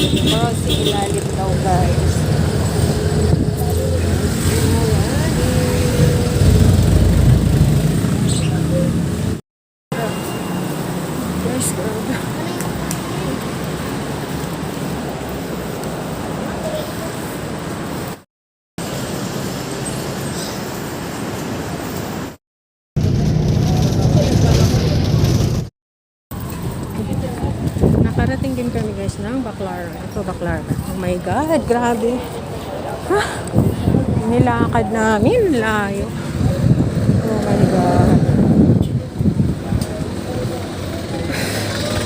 Pero sa ilalim daw guys. Ng Baclaran. Ito, Baclaran. Oh my God, grabe. Ha? Nilakad namin, layo. Oh my God.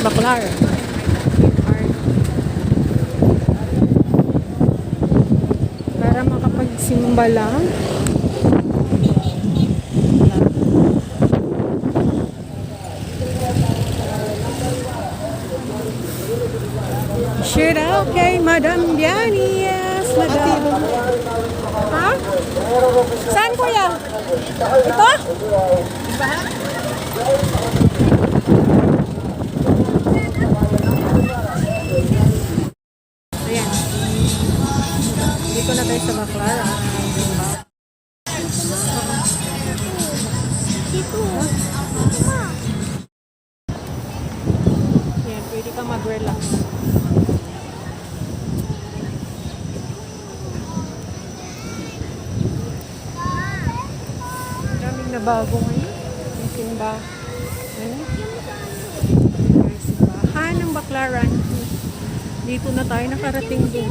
Baclaran. Para makapagsimba lang. Shout out kay Madam Biani. Yes, Madam. Ha? Saan kuya? Ito? Ayan. Dito na tayo sa Baclara. Dito. Daming nabago ngayon. Yung simba. Ano? Yung simbahan ng Baclaran. Dito na tayo nakarating din.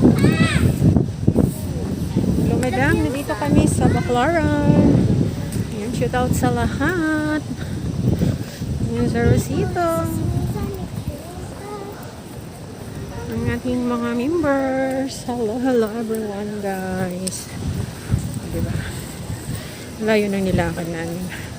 Hello madam, nandito kami sa Baclaran. Ayan, shout out sa lahat. Ayan sa Rosito. Ang ating mga members. Hello, hello everyone guys. Layo na nilakad namin.